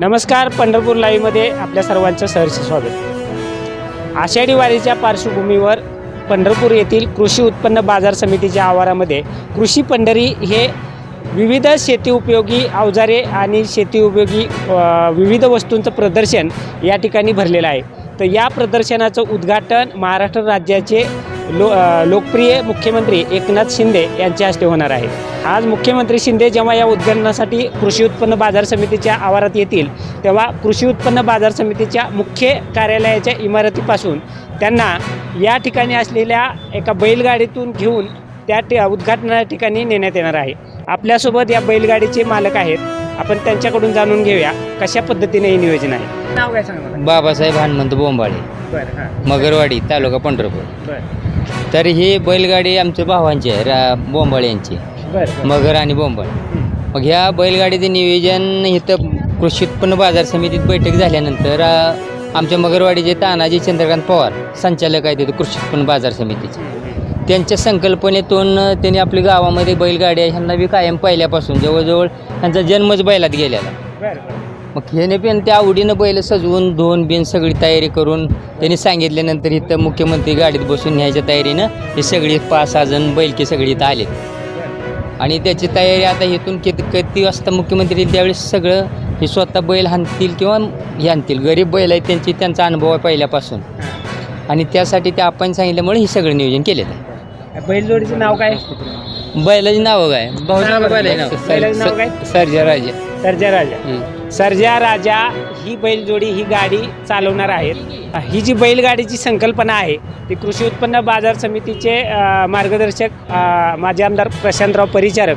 नमस्कार पंढरपूर लाईव्हमध्ये आपल्या सर्वांचं सहर्ष स्वागत. आषाढी वारीच्या पार्श्वभूमीवर पंढरपूर येथील कृषी उत्पन्न बाजार समितीच्या आवारामध्ये कृषी पंढरी हे विविध शेती उपयोगी अवजारे आणि शेती उपयोगी विविध वस्तूंचं प्रदर्शन या ठिकाणी भरलेलं आहे. तर या प्रदर्शनाचं उद्घाटन महाराष्ट्र राज्याचे लो लोकप्रिय मुख्यमंत्री एकनाथ शिंदे यांच्या हस्ते होणार आहे. आज मुख्यमंत्री शिंदे जेव्हा या उद्घाटनासाठी कृषी उत्पन्न बाजार समितीच्या आवारात येतील तेव्हा कृषी उत्पन्न बाजार समितीच्या मुख्य कार्यालयाच्या इमारतीपासून त्यांना या ठिकाणी असलेल्या एका बैलगाडीतून घेऊन त्या टे उद्घाटना ठिकाणी नेण्यात येणार आहे. आपल्यासोबत या बैलगाडीचे मालक आहेत. आपण त्यांच्याकडून जाणून घेऊया कशा पद्धतीने हे नियोजन आहे. नाव काय सांगा मला. बाबासाहेब हनुमंत बोंबाळे बरं हां. मगरवाडी तालुका पंढरपूर. बरं. तर ही बैलगाडी आमच्या भावांची आहे रा बोंबाळे यांची. बरं मगर आणि बोंबाळ. मग ह्या बैलगाडीचं नियोजन इथं कृषी उत्पन्न बाजार समितीत बैठक झाल्यानंतर अ, आमच्या मगरवाडीचे तानाजी चंद्रकांत पवार संचालक आहेत तिथे कृषी उत्पन्न बाजार समितीचे. त्यांच्या संकल्पनेतून अ, त्यांनी आपल्या गावामध्ये बैलगाड्या ह्यांना बी कायम पहिल्यापासून जवळजवळ त्यांचा जन्मच बैलात गेलेला. बरं. मग ह्याने पण त्या आवडीनं बैल सजवून धुवून बिन सगळी तयारी करून त्यांनी सांगितल्यानंतर इथं मुख्यमंत्री गाडीत बसून न्यायच्या तयारीनं हे सगळी पाच सहा जण बैलके सगळी इथं आलेत. आणि त्याची तयारी आता इथून किती किती वाजता मुख्यमंत्री त्यावेळेस सगळं हे स्वतः बैल हाणतील किंवा हे आणतील गरीब बैल आहेत त्यांची त्यांचा अनुभव आहे पहिल्यापासून. आणि त्यासाठी ते आपण सांगितल्यामुळे हे सगळं नियोजन केलेलं आहे. बैलजोडीचं नाव काय? बैलाची नावं काय? बैलाचं नाव काय? सर्जा राजा. सर्जा राजा. सर्जा राजा ही बैलजोडी ही गाडी चालवणार आहेत. ही जी बैलगाडीची संकल्पना आहे ती कृषी उत्पन्न बाजार समितीचे मार्गदर्शक माझे माजी आमदार प्रशांतराव परिचारक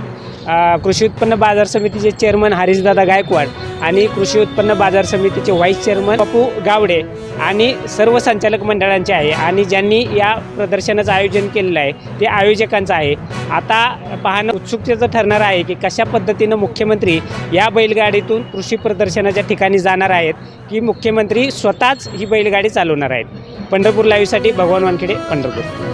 कृषी उत्पन्न बाजार समितीचे चेअरमन हरीशदादा गायकवाड आणि कृषी उत्पन्न बाजार समितीचे व्हाईस चेअरमन पप्पू गावडे आणि सर्व संचालक मंडळांचे आहे आणि ज्यांनी या प्रदर्शनाचं आयोजन केलेलं आहे ते आयोजकांचं आहे. आता पाहणं उत्सुकतेचं ठरणार आहे की कशा पद्धतीनं मुख्यमंत्री या बैलगाडीतून कृषी प्रदर्शनाच्या ठिकाणी जाणार आहेत की मुख्यमंत्री स्वतःच ही बैलगाडी चालवणार आहेत. पंढरपूर लाईव्हसाठी भगवान वानखेडे पंढरपूर.